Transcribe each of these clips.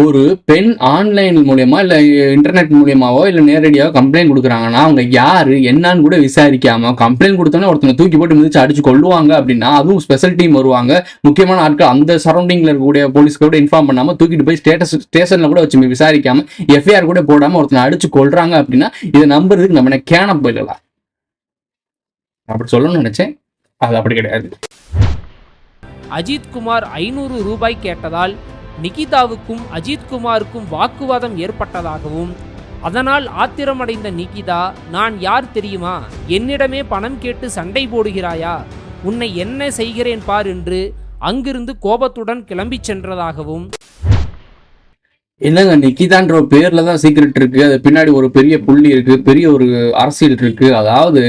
ஒரு பெண் ஆன்லைன் மூலியமா இல்ல இன்டர்நெட் மூலியமாவோ இல்ல நேரடியாக கம்ப்ளைண்ட் கொடுக்குறாங்கன்னா அவங்க யாரு என்னன்னு கூட விசாரிக்காம கம்ப்ளைண்ட் கொடுத்தோன்னே ஒருத்தனை தூக்கி போட்டு மிதிச்சு அடிச்சு கொள்ளுவாங்க அப்படின்னா அதுவும் ஸ்பெஷல் டீம் வருவாங்க. முக்கியமான ஆட்கள் அந்த சரௌண்டிங்ல இருக்கக்கூடிய போலீஸ்க்கு கூட இன்ஃபார்ம் பண்ணாம தூக்கிட்டு போய் ஸ்டேட்டஸ் ஸ்டேஷன்ல கூட வச்சு விசாரிக்காம எஃப்ஐஆர் கூட போடாம ஒருத்தனை அடிச்சு கொள்றாங்க அப்படின்னா இதை நம்புறதுக்கு நம்ம என்ன கேன போயிடலாம்? அப்படி சொல்லணும்னு நினைச்சேன். அது அப்படி கிடையாது. அஜித் குமார் ஐநூறு ரூபாய் கேட்டதால் நிகிதாவுக்கும் அஜித் குமாருக்கும் வாக்குவாதம் ஏற்பட்டதாகவும் அதனால் ஆத்திரமடைந்த நிகிதா நான் யார் தெரியுமா? என்னிடமே பணம் கேட்டு சண்டை போடுகிறாயா? உன்னை என்ன செய்கிறேன் பார் என்று அங்கிருந்து கோபத்துடன் கிளம்பிச் சென்றதாகவும். என்னங்க நிக்கிதான்ற ஒரு பேர்ல தான் சீக்ரெட் இருக்கு. அது பின்னாடி ஒரு பெரிய புள்ளி இருக்கு பெரிய ஒரு அரசியல் இருக்கு. அதாவது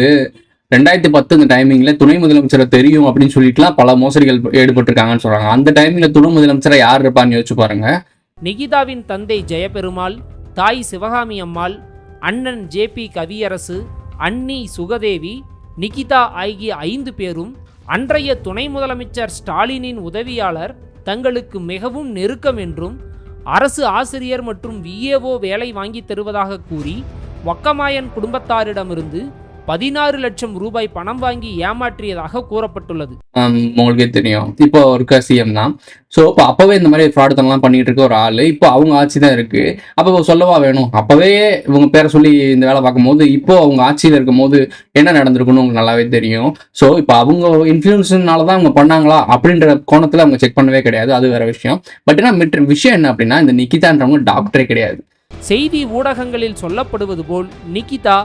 ரெண்டாயிரத்தி பத்து இந்த டைமிங்ல துணை முதலமைச்சரை தெரியும் அப்படின்னு சொல்லிட்டுலாம் பல மோசடிகள் ஈடுபட்டிருக்காங்கன்னு சொல்றாங்க. அந்த டைமிங்ல துணை முதலமைச்சரை யார் இருப்பான்னு யோசிச்சு பாருங்க. நிகிதாவின் தந்தை ஜெயபெருமாள் தாய் சிவகாமி அம்மாள் அண்ணன் ஜேபி கவியரசு அன்னி சுகதேவி நிகிதா ஆகிய ஐந்து பேரும் அன்றைய துணை முதலமைச்சர் ஸ்டாலினின் உதவியாளர் தங்களுக்கு மிகவும் நெருக்கம் என்றும் அரசு ஆசிரியர் மற்றும் விஏஓ வேலை வாங்கி தருவதாக கூறி ஒக்கமாயன் குடும்பத்தாரிடமிருந்து பதினாறு லட்சம் ரூபாய் பணம் வாங்கி ஏமாற்றியதாக கூறப்பட்டுள்ளது. உங்களுக்கே தெரியும். இப்போ இருக்க சிஎம் தான். ஸோ இப்போ அப்பவே இந்த மாதிரி ஃப்ராடுத்தனம்லாம் பண்ணிட்டு இருக்க ஒரு ஆள். இப்போ அவங்க ஆட்சி தான் இருக்கு. அப்போ சொல்லவா வேணும்? அப்பவே இவங்க பேரை சொல்லி இந்த வேலை பார்க்கும்போது இப்போ அவங்க ஆட்சியில் இருக்கும்போது என்ன நடந்திருக்குன்னு உங்களுக்கு நல்லாவே தெரியும். ஸோ இப்போ அவங்க இன்ஃப்ளூயன்ஸ்னால தான் அவங்க பண்ணாங்களா? அப்படின்ற கோணத்தில் அவங்க செக் பண்ணவே கிடையாது. அது வேற விஷயம். பட் என்ன மிட்ட விஷயம் என்ன அப்படின்னா இந்த நிக்கிதான்றவங்க டாக்டரே கிடையாது. செய்தி ஊடகங்களில் சொல்லப்படுவது போல் நிகிதா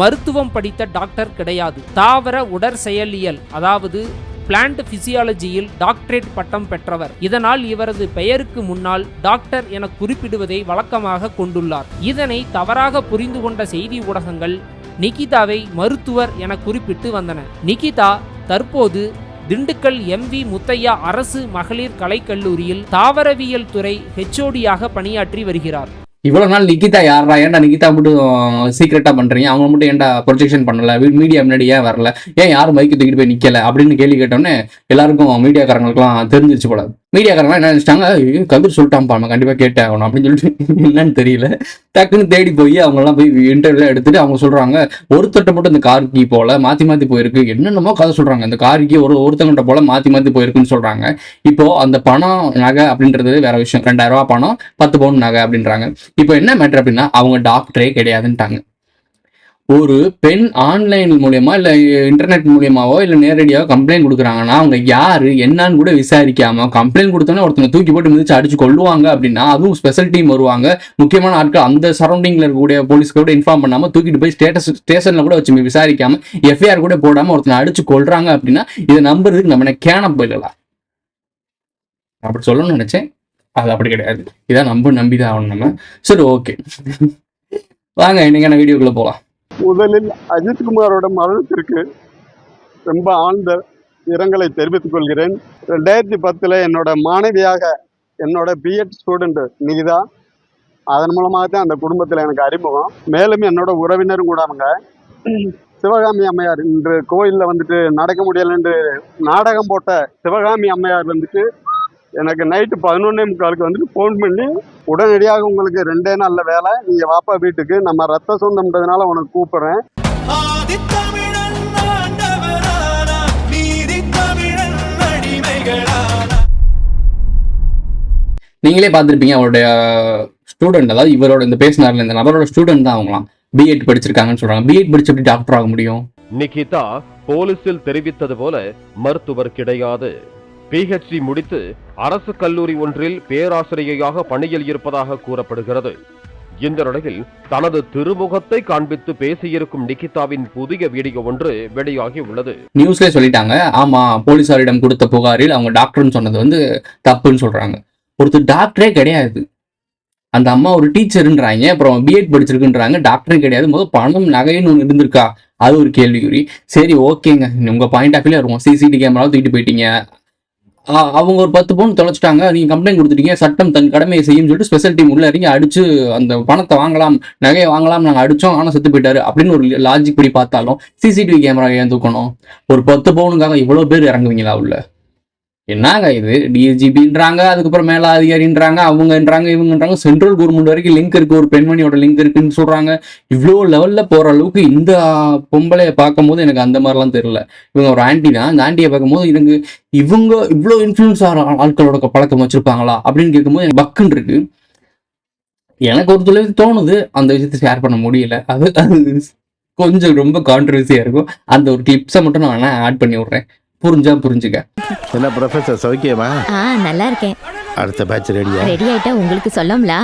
மருத்துவம் படித்த டாக்டர் கிடையாது. தாவர உடற்செயலியல் அதாவது பிளான்ட் பிசியாலஜியில் டாக்டரேட் பட்டம் பெற்றவர். இதனால் இவரது பெயருக்கு முன்னால் டாக்டர் என குறிப்பிடுவதை வழக்கமாக கொண்டுள்ளார். இதனை தவறாக புரிந்து கொண்ட செய்தி ஊடகங்கள் நிகிதாவை மருத்துவர் என குறிப்பிட்டு வந்தன. நிகிதா தற்போது திண்டுக்கல் எம்வி முத்தையா அரசு மகளிர் கலைக்கல்லூரியில் தாவரவியல் துறை ஹெச்ஓடியாக பணியாற்றி வருகிறார். இவ்வளவு நாள் நிகிதா யாரா ஏன்டா நிகிதா மட்டும் சீக்கிரட்டா பண்றீங்க? அவங்க மட்டும் ஏன்டா ப்ரொஜெக்ஷன் பண்ணல? மீடியா முன்னாடி ஏன் வரல? ஏன் யாரும் மைக்கு தூக்கிட்டு போய் நிக்கல? அப்படின்னு கேள்வி கேட்டோன்னே எல்லாருக்கும் மீடியாக்காரங்களுக்குலாம் தெரிஞ்சிருச்சு போல. மீடியாக்காரங்க என்ன நினைச்சிட்டாங்க? கபீர் சொல்லிட்டான்ப்பா நம்ம கண்டிப்பாக கேட்டே ஆகணும் அப்படின்னு சொல்லிட்டு என்னன்னு தெரியல. டக்குன்னு தேடி போய் அவங்கெல்லாம் போய் இன்டர்வியூலாம் எடுத்துட்டு அவங்க சொல்கிறாங்க ஒருத்தட்ட மட்டும் இந்த கார் போல மாற்றி மாற்றி போயிருக்கு. என்னென்னமோ கதை சொல்கிறாங்க இந்த கார் ஒரு ஒருத்தங்கிட்ட போல மாற்றி மாற்றி போயிருக்குன்னு சொல்கிறாங்க இப்போ அந்த பணம் நகை அப்படின்றது வேற விஷயம். ரெண்டாயிரம் ரூபா பணம் பத்து பவுன் நகை அப்படின்றாங்க. இப்போ என்ன மேட்டர் அப்படின்னா அவங்க டாக்டரே கிடையாதுன்ட்டாங்க. ஒரு பெண் ஆன்லைன் மூலியமா இல்லை இன்டர்நெட் மூலியமாவோ இல்லை நேரடியாக கம்ப்ளைண்ட் கொடுக்குறாங்கன்னா அவங்க யாரு என்னன்னு கூட விசாரிக்காம கம்ப்ளைண்ட் கொடுத்தோன்னே ஒருத்தங்க தூக்கி போட்டு மிதிச்சு அடிச்சு கொள்ளுவாங்க அப்படின்னா அதுவும் ஸ்பெஷல் டீம் வருவாங்க. முக்கியமான ஆட்கள் அந்த சரௌண்டிங்ல இருக்கக்கூடிய போலீஸ்க்கு கூட இன்ஃபார்ம் பண்ணாம தூக்கிட்டு போய் ஸ்டேட்டஸ் ஸ்டேஷன்ல கூட வச்சு விசாரிக்காம எஃப்ஐஆர் கூட போடாம ஒருத்தனை அடிச்சு கொள்றாங்க அப்படின்னா இதை நம்புறதுக்கு நம்ம என்ன கேன போயிடலாம் அப்படி சொல்லணும்னு நினைச்சேன். அது அப்படி கிடையாது. இதான் நம்ப நம்பிதான் ஆகணும் நம்ம. சரி ஓகே வாங்க இன்னைக்கான வீடியோக்குள்ள போகலாம் முதலில் அஜித்குமாரோட மரணத்திற்கு ரொம்ப ஆழ்ந்த இரங்கலை தெரிவித்துக் கொள்கிறேன். ரெண்டாயிரத்தி பத்தில் என்னோட மாணவியாக என்னோட பிஎட் ஸ்டூடெண்ட் நிகிதா. அதன் மூலமாக தான் அந்த குடும்பத்தில் எனக்கு அறிமுகம். மேலும் என்னோட உறவினரும் கூட அவங்க. சிவகாமி அம்மையார் இன்று கோயிலில் வந்துட்டு நடக்க முடியலன்னு நாடகம் போட்ட சிவகாமி அம்மையார் வந்துட்டு எனக்கு நைட்டு பதினொன்னே முக்காலுக்கு வந்துட்டு ஃபோன் பண்ணி உடனடியாக உங்களுக்கு ரெண்டே நாளில் வேலை. நீங்கள் வாப்பா வீட்டுக்கு. நம்ம ரத்த சொந்தம்ன்றதுனால உனக்கு கூப்பிட்றேன். நீங்களே பார்த்துருப்பீங்க அவருடைய ஸ்டூடெண்ட் அதாவது இவரோட இந்த பேசினார்ல இந்த நபரோட ஸ்டூடெண்ட் தான் அவங்களாம். பிஎட் படிச்சிருக்காங்கன்னு சொல்றாங்க. பிஎட் படிச்சு எப்படி டாக்டர் ஆக முடியும்? நிகிதா போலீசில் தெரிவித்தது போல மருத்துவர் கிடையாது. பிஹெச்டி முடித்து அரசு கல்லூரி ஒன்றில் பேராசிரியையாக பணியில் இருப்பதாக கூறப்படுகிறது. இந்த நிலையில் தனது திருமுகத்தை காண்பித்து பேசியிருக்கும் நிகிதாவின் புதிய வீடியோ ஒன்று வெளியாகி உள்ளது. நியூஸ்ல சொல்லிட்டாங்க. ஆமா போலீசாரிடம் கொடுத்த புகாரில் அவங்க டாக்டர்னு சொன்னது வந்து தப்புன்னு சொல்றாங்க. ஒருத்தர் டாக்டரே கிடையாது. அந்த அம்மா ஒரு டீச்சருன்றாங்க. அப்புறம் பிஎட் படிச்சிருக்குன்றாங்க. டாக்டரும் கிடையாது. முதல் பணம் நகைன்னு ஒன்று இருந்திருக்கா? அது ஒரு கேள்விக்குறி. சரி ஓகேங்க. உங்க பாயிண்ட் ஆஃப் வியூல இருக்கும் சிசிடி கேமராவும் தூக்கிட்டு போயிட்டீங்க. அவங்க ஒரு பத்து பவுன் தொலைச்சிட்டாங்க. நீங்க கம்ப்ளைண்ட் கொடுத்துட்டீங்க. சட்டம் தன் கடமையை செய்யும் சொல்லிட்டு ஸ்பெஷல் டீம் உள்ள இறங்கி அடிச்சு அந்த பணத்தை வாங்கலாம் நகையை வாங்கலாம் நாங்க அடிச்சோம் ஆனா செத்து போயிட்டாரு அப்படின்னு ஒரு லாஜிக் படி பார்த்தாலும் சிசிடிவி கேமரா ஏன் தூக்கணும்? ஒரு பத்து பவுனுக்காக இவ்வளவு பேர் இறங்குவீங்களா உள்ள? என்னங்க இது? டிஎஸ்ஜிபின்றாங்க அதுக்கப்புறம் மேல அதிகாரின்றாங்க அவங்கன்றாங்க இவங்கன்றாங்க சென்ட்ரல் கவர்மெண்ட் வரைக்கும் லிங்க் இருக்கு ஒரு பெண்மணியோட லிங்க் இருக்குன்னு சொல்றாங்க. இவ்வளோ லெவல்ல போற அளவுக்கு இந்த பொம்பளைய பார்க்கும்போது எனக்கு அந்த மாதிரிலாம் தெரியல. இவங்க ஒரு ஆண்டி தான் அந்த ஆண்டியை பார்க்கும்போது எனக்கு இவங்க இவ்வளோ இன்ஃபுளுன்ஸ் ஆகிற ஆட்களோட பழக்கம் வச்சிருப்பாங்களா? அப்படின்னு கேட்கும்போது எனக்கு பக்குன்னு இருக்கு. எனக்கு ஒரு தொழில் தோணுது அந்த விஷயத்தை ஷேர் பண்ண முடியல. அது அது கொஞ்சம் ரொம்ப கான்ட்ரவர்சியா இருக்கும். அந்த ஒரு கிளிப்ஸை மட்டும் நான் வேணா ஆட் பண்ணி விட்றேன். புரிஞ்சா புரிஞ்சுக்க. என்ன ப்ரொஃபசர் சௌக்கியமா? ஆ நல்லா இருக்கேன். அடுத்த பேட்ச் ரெடியா ரெடி ஆயிட்டா உங்களுக்கு சொல்லம்ல?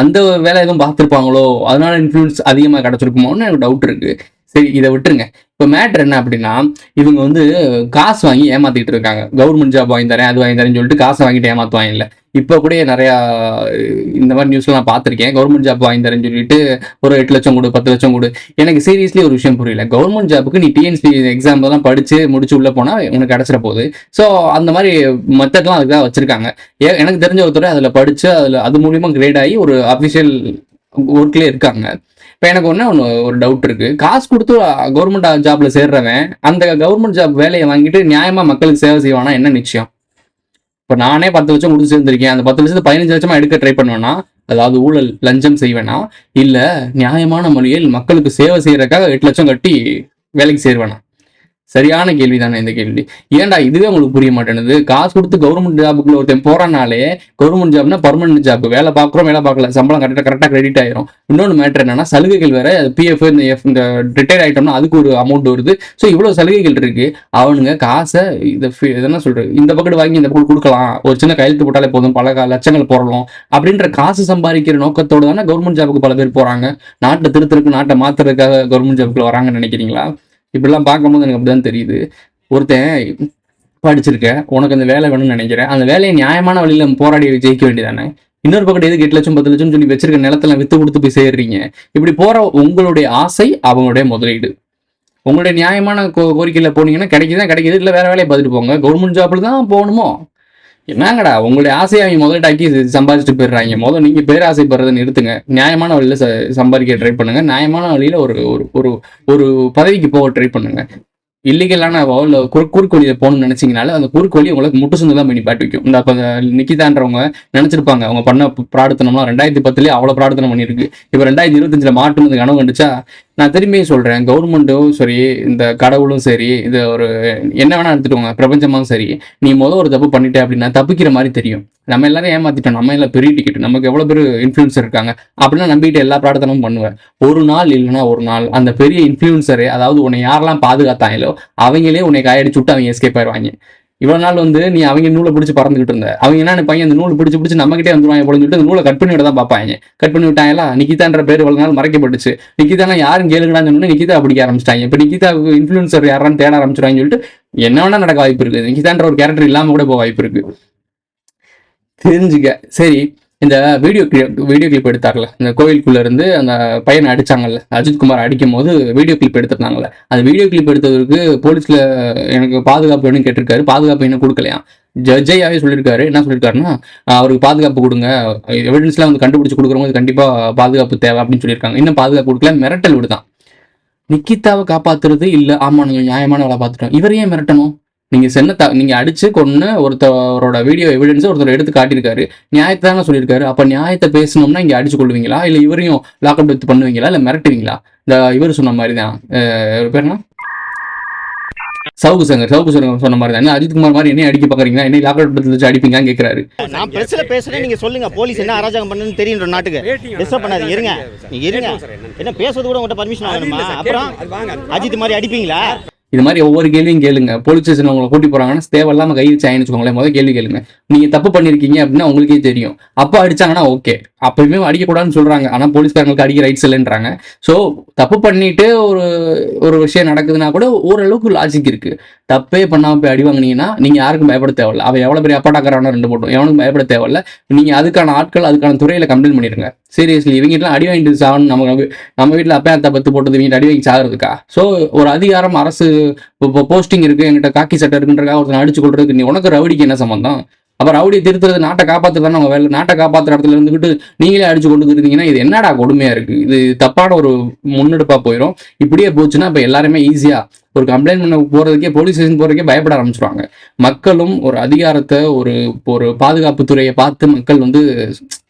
அந்த வேலை எதுவும் பார்த்துருப்பாங்களோ? அதனால இன்ஃப்ளூயன்ஸ் அதிகமாக கிடச்சிருக்குமோன்னு எனக்கு டவுட் இருக்கு. சரி இதை விட்டுருங்க. இப்போ மேட்ரு என்ன அப்படின்னா இவங்க வந்து காசு வாங்கி ஏமாத்திட்டு இருக்காங்க. கவர்மெண்ட் ஜாப் வாங்கி தரேன் அது வாங்கி தரேன்னு சொல்லிட்டு காசை வாங்கிட்டு ஏமாத்துவாங்க இல்லை. இப்போ கூட நிறையா இந்த மாதிரி நியூஸ்லாம் நான் பார்த்துருக்கேன். கவர்மெண்ட் ஜாப் வாங்கி தரேன்னு சொல்லிட்டு ஒரு எட்டு லட்சம் கொடு பத்து லட்சம் கொடு. எனக்கு சீரியஸ்லி ஒரு விஷயம் புரியல. கவர்மெண்ட் ஜாப்புக்கு நீ டிஎன்சி எக்ஸாம் தான் படிச்சு முடிச்சு உள்ள போனா உனக்கு கிடைச்சிட போகுது. ஸோ அந்த மாதிரி மெத்தட்லாம் அதுக்கு தான் வச்சிருக்காங்க. ஏ- எனக்கு தெரிஞ்ச ஒருத்தர் அதில் படிச்சு அதில் அது மூலியமா கிரேட் ஆகி ஒரு அஃபிஷியல் ஒர்க்லேயே இருக்காங்க. இப்போ எனக்கு ஒன்று ஒன்று ஒரு டவுட் இருக்கு. காசு கொடுத்து கவர்மெண்ட் ஜாப்ல சேர்றவன் அந்த கவர்மெண்ட் ஜாப் வேலையை வாங்கிட்டு நியாயமா மக்களுக்கு சேவை செய்வானா? என்ன நிச்சயம்? இப்போ நானே பத்து லட்சம் கொடுத்து சேர்ந்திருக்கேன். அந்த பத்து லட்சத்து பதினஞ்சு லட்சமா எடுக்க ட்ரை பண்ணுவேன்னா அதாவது ஊழல் லஞ்சம் செய்வேனா? இல்லை நியாயமான முறையில் மக்களுக்கு சேவை செய்யறதுக்காக எட்டு லட்சம் கட்டி வேலைக்கு சேருவேனா? சரியான கேள்வி தானே இந்த கேள்வி. ஏன்டா இதுவே உங்களுக்கு புரிய மாட்டேனுது காசு கொடுத்து கவர்மெண்ட் ஜாபுக்குள்ள ஒருத்தன் போறனாலே கவர்மெண்ட் ஜாப்னா பர்மனன்ட் ஜாப் வேலை பார்க்குறோம் வேலை பார்க்கல. சம்பளம் கரெக்டாக கரெக்டாக கிரெடிட் ஆயிரும். இன்னொன்று மேட்ரு என்னன்னா சலுகைகள் வேற பிஎஃப் இந்த எஃப் இந்த ரிட்டையர் ஆயிட்டோம்னா அதுக்கு ஒரு அமௌண்ட் வருது. ஸோ இவ்வளோ சலுகைகள் இருக்கு. அவனுங்க காசை இதை என்ன சொல்றது? இந்த பக்கத்து வாங்கி இந்த பக்கம் கொடுக்கலாம். ஒரு சின்ன கையெழுத்து போட்டாலே போதும். பல லட்சங்கள் போடலாம். அப்படின்ற காசு சம்பாதிக்கிற நோக்கத்தோட தானே கவர்மெண்ட் ஜாபுக்கு பல பேர் போறாங்க. நாட்டை திருத்தருக்கு நாட்டை மாத்துறதுக்காக கவர்மெண்ட் ஜாபுக்குள்ள வராங்கன்னு நினைக்கிறீங்களா? இப்படிலாம் பார்க்கும்போது எனக்கு அப்படிதான் தெரியுது. ஒருத்தன் படிச்சிருக்க உனக்கு அந்த வேலை வேணும்னு நினைக்கிறேன். அந்த வேலையை நியாயமான வழியில போராடி ஜெயிக்க வேண்டியதானே இன்னொரு பக்கம் எதுக்கு எட்டு லட்சம் பத்து லட்சம் சொல்லி வச்சிருக்க நிலத்துல வித்து கொடுத்து போய் சேர்றீங்க. இப்படி போற உங்களுடைய ஆசை அவங்களுடைய முதலீடு. உங்களுடைய நியாயமான கோ- கோரிக்கையில போனீங்கன்னா கிடைக்குதான் கிடைக்குது. இல்லை வேற வேலையை பார்த்துட்டு போங்க. கவர்மெண்ட் ஜாப்ல தான் போகணுமோ? என்னங்கடா உங்களுடைய ஆசையை அவங்க முதலீட்டாக்கி சம்பாதிச்சுட்டு போயிடுறாங்க. முதல் நீங்க பேராசைப்படுறதை நிறுத்துங்க. நியாயமான வழியில ச- சம்பாதிக்க ட்ரை பண்ணுங்க. நியாயமான வழியில ஒரு ஒரு ஒரு ஒரு பதவிக்கு போக ட்ரை பண்ணுங்க. இல்லீகலான வழியில் குறு குறுக்கு வழியில போகணும்னு நினைச்சீங்கனால அந்த குறுக்கு வழி உங்களுக்கு முட்டு சுந்து தான் பண்ணி பாட்டு வைக்கும். இந்த அப்போ நிக்கிதான்றவங்க நினைச்சிருப்பாங்க அவங்க பண்ண பிரார்த்தனம்லாம் ரெண்டாயிரத்தி பத்துலேயே அவ்வளவு பிரார்த்தனை பண்ணியிருக்கு. இப்போ ரெண்டாயிரத்தி இருபத்தஞ்சில் மாட்டும் கனவு கண்டுச்சா நான் திரும்பியும் சொல்றேன் கவர்மெண்ட்டும் சரி இந்த கடவுளும் சரி இது ஒரு என்ன வேணா எடுத்துக்கோங்க பிரபஞ்சமும் சரி நீ முதல் ஒரு தப்பு பண்ணிட்டே அப்படின்னா தப்பிக்கிற மாதிரி தெரியும். நம்ம எல்லாரும் ஏமாத்திட்டோம் நம்ம எல்லாம் பெரிய டிக்கெட் நமக்கு எவ்வளோ பேர் இன்ஃபுளுசர் இருக்காங்க அப்படின்னா நம்பிட்டு எல்லா பிரார்த்தனமும் பண்ணுவேன். ஒரு நாள் இல்லைன்னா ஒரு நாள் அந்த பெரிய இன்ஃபுளுசரு அதாவது உன்னை யாரெல்லாம் பாதுகாத்தாங்களோ அவங்களே உன்னை காயடிச்சு விட்டு அவங்க எஸ்கேப் ஆயிடுவாங்க இவ்வளவு நாள் வந்து நீ அவங்க நூலை பிடிச்சி பறந்துகிட்டு இருந்த. அவங்க என்ன பையன் அந்த நூலை பிடிச்சி பிடிச்சி நம்ம கிட்டே வந்துருவாங்க போல சொல்லிட்டு நூலை கட் பண்ணி விட தான் பார்ப்பாங்க. கட் பண்ணி விட்டாங்களா? நிக்கிதான்ற பேர் இவ்வளவு நாள் மறைக்கப்பட்டுச்சு. நிக்கிதானா யாரும் கேளுங்கடான்னு சொன்னா நிக்கிதா பிடிக்க ஆரம்பிச்சிட்டாங்க. இப்போ நிக்கிதா இன்ஃபுளுசர் யாரான்னு தேட ஆரம்பிச்சிருவாங்க சொல்லிட்டு என்ன வேணா நடக்க வாய்ப்பு இருக்கு. நிக்கிதான்ற ஒரு கேரக்டர் இல்லாம கூட போக வாய்ப்பு இருக்கு. தெரிஞ்சுக்க. சரி. இந்த வீடியோ கிளிப் வீடியோ கிளிப் எடுத்தார்ல. இந்த கோயிலுக்குள்ள இருந்து அந்த பையனை அடிச்சாங்கல்ல. அஜித் குமார் அடிக்கும் போது வீடியோ கிளிப் எடுத்திருந்தாங்கல்ல. அந்த வீடியோ கிளிப் எடுத்ததுக்கு போலீஸ்ல எனக்கு பாதுகாப்பு வேணும் கேட்டிருக்காரு. பாதுகாப்பு என்ன கொடுக்கலையா? ஜட்ஜையாவே சொல்லியிருக்காரு. என்ன சொல்லியிருக்காருன்னா அவருக்கு பாதுகாப்பு கொடுங்க. எவிடன்ஸ்லாம் வந்து கண்டுபிடிச்சு கொடுக்குறவங்க கண்டிப்பா பாதுகாப்பு தேவை அப்படின்னு சொல்லியிருக்காங்க. இன்னும் பாதுகாப்பு கொடுக்கல. மிரட்டல் விடுதான். நிக்கிதாவை காப்பாத்துறது இல்ல. ஆமா நீங்க நியாயமான வேலை பார்த்துட்டோம். இவர் ஏன் மிரட்டணும்? நீங்க சென்ன த நீங்க அடிச்சு கொன்னு ஒருத்தரோட வீடியோ எவிடன்ஸ் ஒருத்தர் எடுத்து காட்டியிருக்காரு. நியாயத்தை தானே சொல்லியிருக்காரு. அப்ப நியாயத்தை பேசணும்னா இங்க அடிச்சு கொள்வீங்களா இல்ல இவரையும் லாக்அப் எடுத்து பண்ணுவீங்களா? இல்ல மிரட்டுவீங்களா? இந்த இவர் சொன்ன மாதிரி தான் பேர் என்ன? சவுகு சங்கர். சவுகு சங்கர் சொன்ன மாதிரி தான் அஜித் குமார் மாதிரி என்ன அடிக்க பாக்குறீங்களா? என்ன லாக்அப் எடுத்து வச்சு அடிப்பீங்கன்னு கேட்கிறாரு நான் பிரஸ்ல பேசுறேன் நீங்க சொல்லுங்க. போலீஸ் என்ன அராஜகம் பண்ணுன்னு தெரியும் நாட்டுக்கு. டிஸ்டர்ப் பண்ணாதீங்க. இருங்க. நீங்க இருங்க. என்ன பேசுறது கூட உங்கள்கிட்ட பர்மிஷன் வாங்கணுமா? அப்புறம் அஜித் மாதிரி அடிப்பீங்களா? இது மாதிரி ஒவ்வொரு கேள்வியும் கேளுங்க. போலீஸ் ஸ்டேஷன் உங்களை கூட்டி போறாங்கன்னா தேவையில்லாம கை வச்சாங்கன்னு வச்சுக்கோங்களேன். முதல் கேள்வி கேளுங்க. நீங்க தப்பு பண்ணிருக்கீங்க அப்படின்னா உங்களுக்கே தெரியும். அப்போ அடிச்சாங்கன்னா ஓகே அப்பயுமே அடிக்கக்கூடாதுன்னு சொல்றாங்க. ஆனா போலீஸ்காரங்களுக்கு அடிக்க ரைட்ஸ் இல்லைன்றாங்க. ஸோ தப்பு பண்ணிட்டு ஒரு ஒரு விஷயம் நடக்குதுன்னா கூட ஓரளவுக்கு லாஜிக் இருக்கு. தப்பே பண்ணாம போய் அடி வாங்கினீங்கன்னா நீங்க யாருக்கும் பயப்பட தேவையில்ல. அவன் எவ்வளவு பெரிய அப்பாட்டாக்காரான ரெண்டு போட்டோம். எவனுக்கும் பயப்பட தேவையில்ல. நீங்க அதுக்கான ஆட்கள் அதுக்கான துறையில கம்ப்ளைண்ட் பண்ணிருங்க. சீரியஸ்லி இவங்கிட்டலாம் அடி வாங்கிட்டு சாகணும். நம்ம நம்ம வீட்டில் அப்பா அத்தை பத்து போட்டது இவங்க அடி வாங்கி சாகிறதுக்கா? ஸோ ஒரு அதிகாரம் அரசு இப்போ போஸ்டிங் இருக்கு. என்கிட்ட காக்கி சட்டை இருக்குன்றக்காக ஒருத்தன் அடிச்சு கொள்றதுக்கு நீ உனக்கு ரவுடிக்கு என்ன சம்பந்தம்? அப்போ ரவுடியை திருத்துறது நாட்டை காப்பாத்துறது அவங்க வேலை. நாட்டை காப்பாற்றுற இடத்துல இருந்துகிட்டு நீங்களே அடிச்சு கொண்டு இருந்தீங்கன்னா இது என்னடா கொடுமையாக இருக்குது இது தப்பான ஒரு முன்னெடுப்பாக போயிடும் இப்படியே போச்சுன்னா இப்போ எல்லாருமே ஈஸியாக ஒரு கம்ப்ளைண்ட் பண்ண போறதுக்கே போலீஸ் ஸ்டேஷன் போகிறதுக்கே பயப்பட ஆரம்பிச்சிருவாங்க. மக்களும் ஒரு அதிகாரத்தை ஒரு ஒரு பாதுகாப்பு துறையை பார்த்து மக்கள் வந்து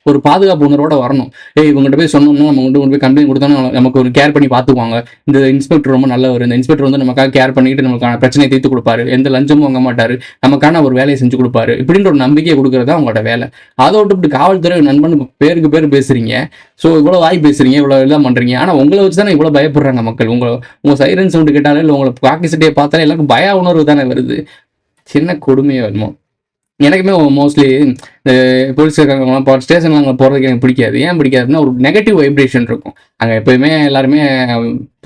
ஒரு பாதுகாப்பு உணர்வோட வரணும். ஏய் இவங்ககிட்ட போய் சொன்னோம்னா நம்ம கொண்டு போய் கம்ப்ளைண்ட் கொடுத்தோம்னா நமக்கு ஒரு கேர் பண்ணி பார்த்துக்குவாங்க. இந்த இன்ஸ்பெக்டர் ரொம்ப நல்லவர். இந்த இன்ஸ்பெக்டர் வந்து நமக்காக கேர் பண்ணிட்டு நமக்கான பிரச்சனையை தீர்த்து கொடுப்பாரு. எந்த லஞ்சமும் வாங்க மாட்டாரு. நமக்கான ஒரு வேலையை செஞ்சு கொடுப்பாரு. இப்படின்ற ஒரு நம்பிக்கையை கொடுக்கறது அவங்களோட வேலை. அதை விட்டு இப்படி காவல்துறை நண்பன் பேருக்கு பேர் பேசுறீங்க. ஸோ இவ்வளோ வாய் பேசுறீங்க. இவ்வளோ இதெல்லாம் பண்றீங்க. ஆனால் உங்களை வச்சு தானே இவ்வளோ பயப்படுறாங்க மக்கள். உங்களை உங்க சைரன் சவுண்டு கேட்டாலே இல்லை உங்களை பாக்கி சட்டையை பார்த்தாலே எல்லாருக்கும் பய உணர்வு தானே வருது. சின்ன கொடுமையாக வருமோ? எனக்குமே மோஸ்ட்லி இந்த போலீஸ் இப்போ ஸ்டேஷன்ல அங்கே போகிறதுக்கு எனக்கு பிடிக்காது. ஏன் பிடிக்காதுன்னா ஒரு நெகட்டிவ் வைப்ரேஷன் இருக்கும். அங்கே எப்பயுமே எல்லாருமே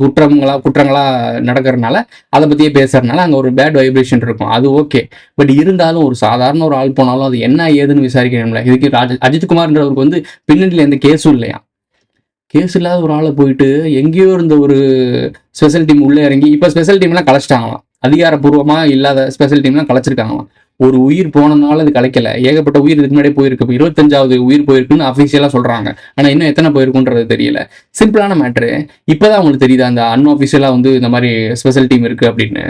குற்றங்களா குற்றங்களா நடக்கிறதுனால அதை பற்றியே பேசுறதுனால அங்கே ஒரு பேட் வைப்ரேஷன் இருக்கும். அது ஓகே பட் இருந்தாலும் ஒரு சாதாரண ஒரு ஆள் போனாலும் அது என்ன ஏதுன்னு விசாரிக்கணும்ல. இதுக்கு அஜித்குமார்ன்றவருக்கு வந்து பின்னணியில் எந்த கேஸும் இல்லையா? கேஸ் இல்லாத ஒரு ஆளை போயிட்டு எங்கேயோ இருந்த ஒரு ஸ்பெஷல் டீம் உள்ளே இறங்கி இப்போ ஸ்பெஷல் டீம்லாம் கலைச்சிட்டாங்களாம். அதிகாரப்பூர்வமாக இல்லாத ஸ்பெஷல் டீம்லாம் கலைச்சிருக்காங்களாம். ஒரு உயிர் போனதுனால அது கலைக்கல. ஏகப்பட்ட உயிர் இதுக்கு முன்னாடியே போயிருக்கு. இப்போ இருபத்தஞ்சாவது உயிர் போயிருக்குன்னு அஃபீஷியலாக சொல்றாங்க. ஆனா இன்னும் எத்தனை போயிருக்குன்றது தெரியல. சிம்பிளான மேட்ரு இப்பதான் அவங்களுக்கு தெரியுது? அந்த அன்அஃபிஷியலா வந்து இந்த மாதிரி ஸ்பெஷல் டீம் இருக்கு அப்படின்னு.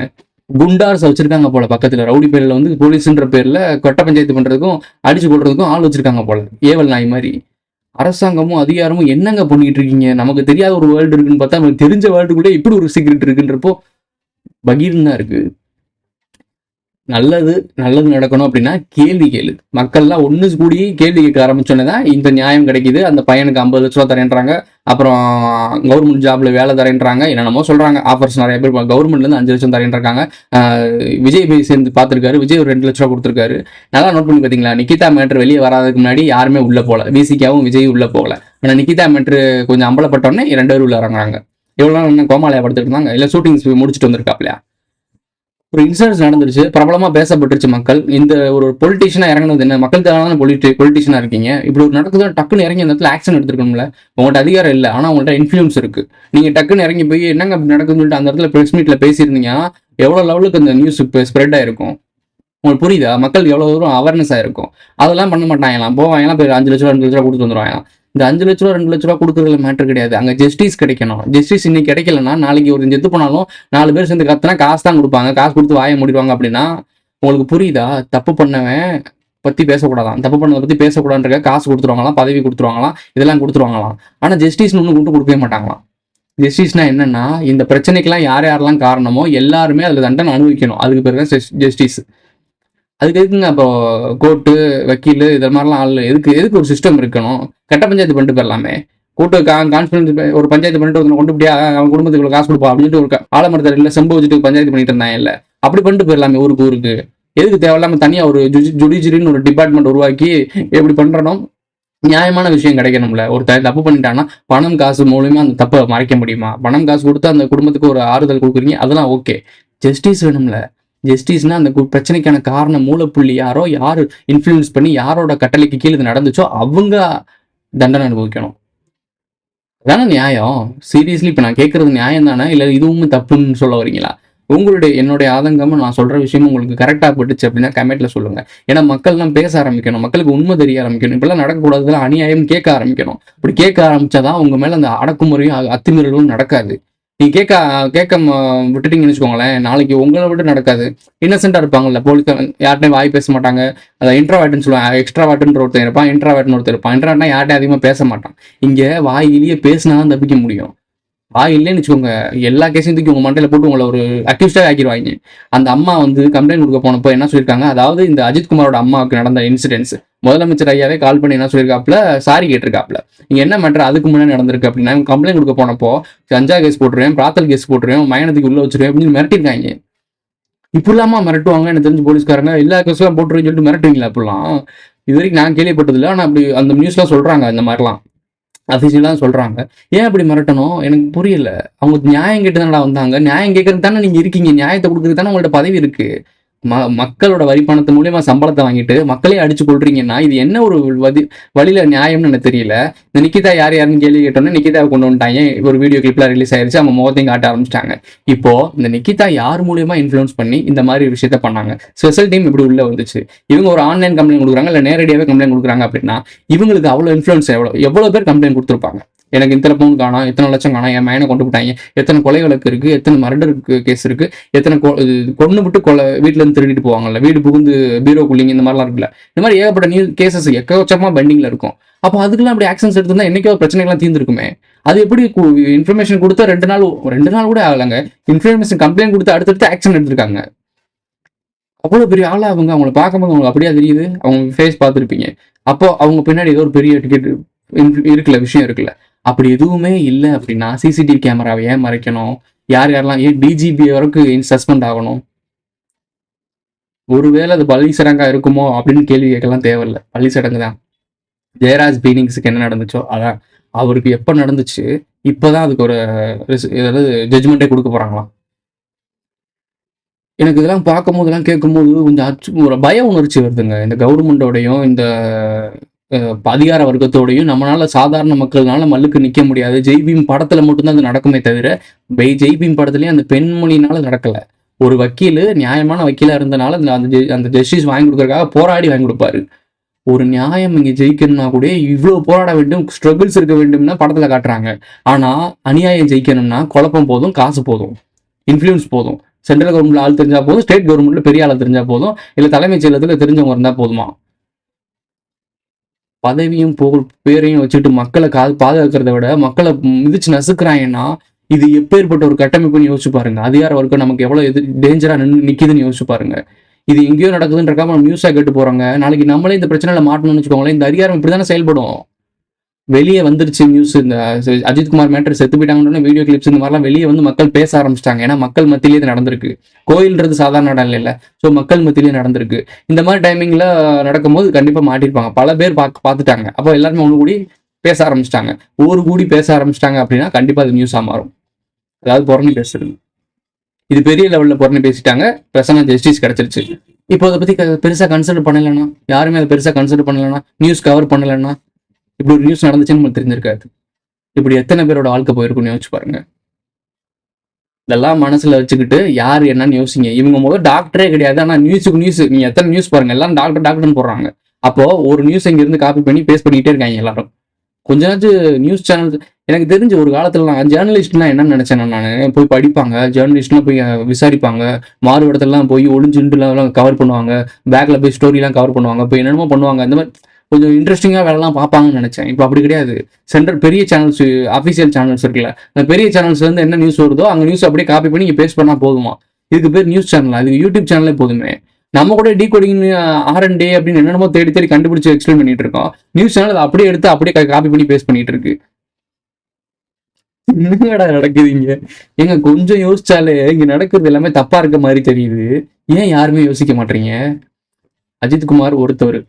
குண்டார்ஸ் வச்சிருக்காங்க போல பக்கத்துல. ரவுடி பேர்ல வந்து போலீஸ்ன்ற பேர்ல கொட்ட பஞ்சாயத்து பண்றதுக்கும் அடிச்சு கொள்றதுக்கும் ஆள் வச்சிருக்காங்க போல. ஏவல் நாய் மாதிரி. அரசாங்கமும் அதிகாரமும் என்னங்க பண்ணிட்டு இருக்கீங்க? நமக்கு தெரியாத ஒரு வேர்ல்டு இருக்குன்னு பார்த்தா நமக்கு தெரிஞ்ச வேர்ல்டுக்குள்ளே இப்படி ஒரு சீக்ரெட் இருக்குன்றப்போ பகீர்னு தான் இருக்கு. நல்லது நல்லது நடக்கணும் அப்படின்னா கேள்வி கேளு. மக்கள்லாம் ஒன்று கூடி கேள்வி கேட்க ஆரம்பிச்சோன்னே தான் இந்த நியாயம் கிடைக்குது அந்த பையனுக்கு ஐம்பது லட்ச ரூபா தரேன்றாங்க அப்புறம் கவர்மெண்ட் ஜாப்ல வேலை தரேன்றாங்க என்னென்னமோ சொல்றாங்க. ஆஃபர்ஸ் நிறைய பேர் கவர்மெண்ட்ல இருந்து அஞ்சு லட்சம் தரேன்றாங்க விஜய் போய் சேர்ந்து பார்த்துருக்காரு விஜய் ஒரு ரெண்டு லட்ச ரூபா கொடுத்துருக்காரு. நல்லா நோட் பண்ணி பார்த்தீங்களா நிக்கிதா மேட்ரு வெளியே வராதுக்கு முன்னாடி யாருமே உள்ளே போகல. விசிக்காவும் விஜய் உள்ள போகல. ஆனால் நிக்கிதா மேட்ரு கொஞ்சம் அம்பலப்பட்டோன்னே ரெண்டு பேரும் உள்ள இறங்குறாங்க. எவ்வளோ நாள் என்ன படுத்துட்டு இருந்தாங்க? இல்லை ஷூட்டிங்ஸ் முடிச்சுட்டு வந்திருக்காப்லையா? ஒரு இன்சிடென்ட் நடந்துருச்சு. பிரபலமா பேசப்பட்டுருச்சு மக்கள். இந்த ஒரு பொலிட்டிஷியனா இறங்குனது என்ன? மக்கள் தேவையான பொலிட்டி பொலிட்டிஷியனா இருக்கீங்க. இப்படி ஒரு நடக்குது டக்குன்னு இறங்கி அந்த இடத்துல ஆக்ஷன் எடுத்துருக்கணும்ல. உங்கள்கிட்ட அதிகாரம் இல்லை. ஆனா உங்கள்ட்ட இன்ஃபுளுன்ஸ் இருக்கு. நீங்க டக்குன்னு இறங்கி போய் என்னங்க அப்படி நடக்குதுன்னு சொல்லிட்டு அந்த இடத்துல பிரஸ் மீட்ல பேசியிருந்தீங்கன்னா எவ்வளவு லெவலுக்கு அந்த நியூஸ் ஸ்ப்ரெட் ஆயிருக்கும்? உங்களுக்கு புரியுதா? மக்கள் எவ்வளவு தூரம் அவேர்னஸ் ஆயிருக்கும் அதெல்லாம் பண்ண மாட்டாங்களாம். போவாங்கலாம் போய் அஞ்சு லட்சம் ரூபா ரெண்டு லட்ச ரூபா கொடுத்து வந்துருவாங்க இந்த அஞ்சு லட்ச ரூபா ரெண்டு லட்ச ரூபா கொடுக்குறதுல மேட்டர் கிடையாது. அங்க ஜஸ்டிஸ் கிடைக்கணும். ஜஸ்டிஸ் இன்னைக்கு கிடைக்கலன்னா நாளைக்கு ஒரு செத்து போனாலும் நாலு பேர் சேர்ந்து கத்துனா காசு தான் கொடுப்பாங்க. காசு கொடுத்து வாய முடிவாங்க அப்படின்னா உங்களுக்கு புரியுதா? தப்பு பண்ணவன் பத்தி பேசக்கூடாதான். தப்பு பண்ணதை பத்தி பேசக்கூடாதுன்ற காசு கொடுத்துருவாங்களாம் பதவி கொடுத்துருவாங்களாம் இதெல்லாம் கொடுத்துருவாங்களாம். ஆனா ஜஸ்டிஸ்னு ஒன்று கொண்டு கொடுக்கவே மாட்டாங்களாம். ஜஸ்டிஸ்னா என்னன்னா இந்த பிரச்சனைக்கெல்லாம் யார் யாரெல்லாம் காரணமோ எல்லாருமே அதுல தண்டனை அனுபவிக்கணும். அதுக்கு பேர் தான் ஜஸ்டிஸ் அதுக்கு எதுக்குங்க அப்போ கோர்ட்டு வக்கீல் இது மாதிரிலாம் ஆள்? எதுக்கு எதுக்கு ஒரு சிஸ்டம் இருக்கணும்? கட்ட பஞ்சாயத்து பண்ணிட்டு போயிடலாமே. கூட்டு கான்ஃபிடன்ஸ் ஒரு பஞ்சாயத்து பண்ணிட்டு ஒருத்தனை கொண்டு போய் அவன் குடும்பத்துக்கு காசு கொடுப்பா அப்படின்ட்டு ஒரு ஆலமரத்தில் இல்லை செம்பு வச்சுட்டு பஞ்சாயத்து பண்ணிட்டு இருந்தான் இல்லை. அப்படி பண்ணிட்டு போயிடலாமே ஊருக்கு ஊருக்கு. எதுக்கு தேவையில்லாம தனியாக ஒரு ஜுடிஜிரின்னு ஒரு டிபார்ட்மெண்ட் உருவாக்கி எப்படி பண்றணும்? நியாயமான விஷயம் கிடைக்கணும்ல. ஒரு த- தப்பு பண்ணிட்டான்னா பணம் காசு மூலியமா அந்த தப்பை மறைக்க முடியுமா? பணம் காசு கொடுத்து அந்த குடும்பத்துக்கு ஒரு ஆறுதல் கொடுக்குறீங்க? அதெல்லாம் ஓகே ஜஸ்டிஸ் வேணும்ல. ஜஸ்டிஸ்னா அந்த கு- பிரச்சனைக்கான காரணம் மூலப்புள்ளி யாரோ யார் இன்ஃப்ளூயன்ஸ் பண்ணி யாரோட கட்டளைக்கு கீழே இது நடந்துச்சோ அவங்க தண்டனை அனுபவிக்கணும். தானே நியாயம்? சீரியஸ்லி இப்போ நான் கேட்கறது நியாயம் தானே? இல்லை இதுவும் தப்புன்னு சொல்ல வரீங்களா உங்களுடைய என்னுடைய ஆதங்கமும் நான் சொல்ற விஷயம் உங்களுக்கு கரெக்டாக போட்டுச்சு அப்படின்னா கமெண்ட்ல சொல்லுங்க. ஏன்னா மக்கள்லாம் பேச ஆரம்பிக்கணும். மக்களுக்கு உண்மை தெரிய ஆரம்பிக்கணும். இப்பெல்லாம் நடக்கக்கூடாதுல அநியாயம் கேட்க ஆரம்பிக்கணும். அப்படி கேட்க ஆரம்பிச்சாதான் உங்க மேல அந்த அடக்குமுறையும் அத்துமீறலும் நடக்காது. நீ கேட்க கேட்க விட்டுட்டீங்கன்னு வச்சுக்கோங்களேன் நாளைக்கு உங்களை விட்டு நடக்காது. இன்னசென்ட்டாக இருப்பாங்கல்ல போலீஸ் யார்ட்டையும் வாய் பேச மாட்டாங்க. அதை இன்ட்ராவேட்டுன்னு சொல்லுவாங்க. எக்ஸ்ட்ராவேட்ன்ற ஒருத்தர் இருப்பான் இன்ட்ராவேட்னு ஒருத்தர் இருப்பான். இன்ட்ராவேட்னா யார்ட்டையும் அதிகமாக பேச மாட்டான். இங்கே வாயிலேயே பேசினா தான் தப்பிக்க முடியும். ஆ இல்லைன்னு வச்சுக்கோங்க. எல்லா கேஸையும் தூக்கி உங்க மண்டையில போட்டு உங்களை ஒரு அக்யூஸ்டாக ஆக்கிடுவாங்க அந்த அம்மா வந்து கம்ப்ளைண்ட் கொடுக்க போனப்போ என்ன சொல்லியிருக்காங்க அதாவது இந்த அஜித் குமாரோட அம்மாவுக்கு நடந்த இன்சிடென்ட்ஸ் முதலமைச்சர் ஐயாவே கால் பண்ணி என்ன சொல்லியிருக்காப்ல சாரி கேட்டிருக்காப்புல. இங்க என்ன மேட்டர் அதுக்கு முன்னாடி நடந்திருக்கு அப்படின்னா கம்ப்ளைண்ட் கொடுக்க போனப்போ கஞ்சா கேஸ் போட்டுருவேன் பிராத்தல் கேஸ் போட்டுருவேன் மயணத்துக்கு உள்ள வச்சிருவேன் அப்படின்னு மிரட்டிருக்காங்க இப்படிலாமா மிரட்டுவாங்க? எனக்கு தெரிஞ்சு போலீஸ்காரங்க எல்லா கேஸ்லாம் போட்டுருவேன்னு சொல்லிட்டு மிரட்டுவீங்களா அப்படிலாம். இது வரைக்கும் நான் கேள்விப்பட்டதில்லை. ஆனால் அப்படி அந்த நியூஸ்லாம் சொல்கிறாங்க இந்த மாதிரிலாம். அஃபிஷியலாக சொல்றாங்க. ஏன் அப்படி மிரட்டணும்? எனக்கு புரியல. அவங்க நியாயம் கேட்டு தானடா வந்தாங்க. நியாயம் கேட்கறது தானே நீங்க இருக்கீங்க. நியாயத்தை கொடுக்குறது தானே உங்கள்ட்ட பதவி இருக்கு. ம மக்களோட வரி பணத்து மூலியமா சம்பளத்தை வாங்கிட்டு மக்களே அடிச்சு கொள்றீங்கன்னா இது என்ன ஒரு வதி வழியில நியாயம்னு எனக்கு தெரியல. இந்த நிக்கிதா யார் யாருன்னு கேள்வி கேட்டோன்னே நிக்கிதாவை கொண்டு வந்துட்டாங்க. ஒரு வீடியோ கிளிப்ல ரிலீஸ் ஆயிருச்சு. அவங்க முகத்தையும் காட்ட ஆரம்பிச்சிட்டாங்க. இப்போ இந்த நிக்கிதா யார் மூலியமா இன்ஃபுளுன்ஸ் பண்ணி இந்த மாதிரி விஷயத்த பண்ணாங்க? ஸ்பெஷல் டீம் இப்படி உள்ள வந்துச்சு. இவங்க ஒரு ஆன்லைன் கம்ப்ளைண்ட் கொடுக்குறாங்க இல்ல நேரடியாவே கம்ப்ளைண்ட் கொடுக்குறாங்க அப்படின்னா இவங்களுக்கு அவ்வளவு இன்ஃபுளுன்ஸ் எவ்வளவு எவ்வளவு பேர் கம்ப்ளைண்ட் கொடுத்துருப்பாங்க? எனக்கு இத்தனை பவுன் காணோம் இத்தனை லட்சம் காணோம் என் மயனை கொண்டு விட்டாங்க எத்தனை கொலை வழக்கு இருக்கு எத்தனை மர்டர் கேஸ் இருக்கு எத்தனை கொண்டு விட்டு கொலை வீட்டுல இருந்து திருடிட்டு போவாங்கல்ல வீடு புகுந்து பீரோ குள்ளிங்க இந்த மாதிரிலாம் இருக்குல்ல. இந்த மாதிரி ஏகப்பட்ட நியூ கேசஸ் எக்கச்சக்கமா பெண்டிங்ல இருக்கும். அப்போ அதுக்கெல்லாம் அப்படி ஆக்ஷன்ஸ் எடுத்திருந்தா என்னைக்கோ பிரச்சனைகள்லாம் தீர்ந்துருக்குமே. அது எப்படி இன்ஃபர்மேஷன் கொடுத்தா ரெண்டு நாள் ரெண்டு நாள் கூட ஆகலைங்க. இன்ஃபர்மேஷன் கம்ப்ளைண்ட் கொடுத்து அடுத்தடுத்து ஆக்ஷன் எடுத்திருக்காங்க. அவ்வளோ பெரிய ஆளா அவங்க அவங்கள பார்க்கும்போது அவங்களுக்கு அப்படியே தெரியுது. அவங்க ஃபேஸ் பார்த்துருப்பீங்க. அப்போ அவங்க பின்னாடி ஏதோ ஒரு பெரிய டிக்கெட் இருக்குல்ல விஷயம் இருக்குல்ல. அப்படி எதுவுமே இல்லை அப்படின்னா சிசிடிவி கேமராவை ஏன் மறைக்கணும்? யார் யாரெல்லாம் ஏன் டிஜிபி வரைக்கும் சஸ்பெண்ட் ஆகணும்? ஒருவேளை அது பள்ளி சடங்கா இருக்குமோ அப்படின்னு கேள்வி கேட்கலாம் தேவையில்ல. பள்ளி சடங்கு தான். ஜெயராஜ் பீனிங்ஸுக்கு என்ன நடந்துச்சோ அதான். அவருக்கு எப்போ நடந்துச்சு? இப்போதான் அதுக்கு ஒரு ரிச- அதாவது ஜட்ஜ்மெண்ட்டே கொடுக்க போகிறாங்களாம் எனக்கு இதெல்லாம் பார்க்கும்போதெல்லாம் கேட்கும்போது கொஞ்சம் அச்சு ஒரு பய உணர்ச்சி வருதுங்க. இந்த கவர்மெண்டோடையும் இந்த அதிகார வர்க்கத்தோடையும் நம்மளால சாதாரண மக்கள்னால மல்லுக்கு நிக்க முடியாது. ஜெய்பீம் படத்துல மட்டும்தான் அது நடக்குமே தவிர ஜெய்பீம் படத்துலயும் அந்த பெண்மணினால நடக்கல. ஒரு வக்கீல் நியாயமான வக்கீலா இருந்தனால அந்த- அந்த ஜெ- அந்த ஜஸ்டிஸ் வாங்கி கொடுக்கறதுக்காக போராடி வாங்கி கொடுப்பாரு. ஒரு நியாயம் இங்க ஜெயிக்கணும்னா கூட இவ்வளவு போராட வேண்டும் ஸ்ட்ரகிள்ஸ் இருக்க வேண்டும்னா படத்துல காட்டுறாங்க. ஆனா அநியாயம் ஜெயிக்கணும்னா குழப்பம் போதும் காசு போதும் இன்ஃப்ளூயன்ஸ் போதும். சென்ட்ரல் கவர்மெண்ட்ல ஆள் தெரிஞ்சா போதும் ஸ்டேட் கவர்மெண்ட்ல பெரிய ஆள் தெரிஞ்சா போதும் இல்ல தலைமைச் செயலத்தில் தெரிஞ்சவங்க இருந்தா போதுமா? பதவியும் புகழ் பேரையும் வச்சுட்டு மக்களை கா பாதுகாக்கிறத விட மக்களை மிதிச்சு நசுக்கிறாங்கன்னா இது எப்பேற்பட்ட ஒரு கட்டமைப்புன்னு யோசிச்சு பாருங்க. அதிகார வர்க்கம் நமக்கு எவ்வளவு எது டேஞ்சரா நின்று நிக்குதுன்னு யோசிச்சு பாருங்க. இது எங்கேயோ நடக்குதுன்றக்காம நம்ம நியூஸா கேட்டு போறாங்க. நாளைக்கு நம்மளே இந்த பிரச்சனையில மாட்டணும்னு வச்சுக்கோங்களேன் இந்த அதிகாரம் இப்படி தானே செயல்படும்? வெளியே வந்துருச்சு நியூஸ் இந்த அஜித்குமார் மேட்டர் செத்து போயிட்டாங்கன்னு வீடியோ கிளிப்ஸ் இந்த மாதிரிலாம் வெளியே வந்து மக்கள் பேச ஆரம்பிச்சிட்டாங்க. ஏன்னா மக்கள் மத்தியிலே இது நடந்திருக்கு. கோயில்ன்றது சாதாரண இடம் இல்லைல்ல. ஸோ மக்கள் மத்தியிலே நடந்திருக்கு. இந்த மாதிரி டைமிங்ல நடக்கும்போது கண்டிப்பா மாட்டிருப்பாங்க பல பேர் பார்க்க பார்த்துட்டாங்க. அப்போ எல்லாருமே ஒன்று கூடி பேச ஆரம்பிச்சிட்டாங்க. ஊர் கூடி பேச ஆரம்பிச்சிட்டாங்க அப்படின்னா கண்டிப்பா அது நியூஸாக மாறும். அதாவது புறணி பேசுறது. இது பெரிய லெவலில் புறணி பேசிட்டாங்க. பிரசன்னா ஜஸ்டிஸ் கிடைச்சிருச்சு. இப்போ அதை பத்தி க- பெருசா கன்சிடர் பண்ணலைன்னா? யாருமே அதை பெருசா கன்சிடர் பண்ணலைன்னா? நியூஸ் கவர் பண்ணலைன்னா? இப்படி ஒரு நியூஸ் நடந்துச்சுன்னு நமக்கு தெரிஞ்சிருக்காது. இப்படி எத்தனை பேரோட வாழ்க்கை போயிருக்கும்னு யோசிச்சு பாருங்க. இதெல்லாம் மனசுல வச்சுக்கிட்டு யார் என்னன்னு யோசிங்க. இவங்க முதல் டாக்டரே கிடையாது. ஆனா நியூஸுக்கு நியூஸ் நீங்க எத்தனை நியூஸ் பாருங்க. எல்லாம் டாக்டர் டாக்டர்னு போடுறாங்க. அப்போ ஒரு நியூஸ் இங்க இருந்து காப்பி பண்ணி பேஸ் பண்ணிக்கிட்டே இருக்காங்க எல்லாரும். கொஞ்ச நாச்சு நியூஸ் சேனல் எனக்கு தெரிஞ்ச ஒரு காலத்துல நான் ஜேர்னலிஸ்ட்னா என்ன நினைச்சேன் நான். போய் படிப்பாங்க. ஜேர்னலிஸ்ட்லாம் போய் விசாரிப்பாங்க. மாறு இடத்துலலாம் போய் ஒளிஞ்சுண்டுலாம் கவர் பண்ணுவாங்க. பேக்ல போய் ஸ்டோரிலாம் கவர் பண்ணுவாங்க. போய் என்னென்னமோ பண்ணுவாங்க. அந்த மாதிரி கொஞ்சம் இன்ட்ரெஸ்டிங்காக வேலைலாம் பார்ப்பாங்கன்னு நினைச்சேன். இப்போ அப்படி கிடையாது. சென்ட்ரல் பெரிய சேனல்ஸ் அஃபிஷியல் சேனல்ஸ் இருக்குல்ல. அந்த பெரிய சேனல்ஸ்லேருந்து என்ன நியூஸ் வருதோ அங்கே நியூஸ் அப்படியே காப்பி பண்ணி இங்கே பேஸ்ட் பண்ணால் போதுமா? இதுக்கு பேர் நியூஸ் சேனல் அதுக்கு யூடியூப் சேனலே போதுமே. நம்ம கூட decoding R and D அப்படின்னு என்னென்னமோ தேடி தேடி கண்டுபிடிச்சி எக்ஸ்பிளைன் பண்ணிட்டு இருக்கோம். நியூஸ் சேனல் அதை அப்படியே எடுத்து அப்படியே காப்பி பண்ணி பேஸ்ட் பண்ணிட்டு இருக்கு. என்னடா நடக்குது இங்க ஏங்க கொஞ்சம் யோசிச்சாலே இங்க நடக்கிறது எல்லாமே தப்பா இருக்க மாதிரி தெரியுது. ஏன் யாருமே யோசிக்க மாட்டீங்க? அஜித்குமார் ஒருத்தவர்.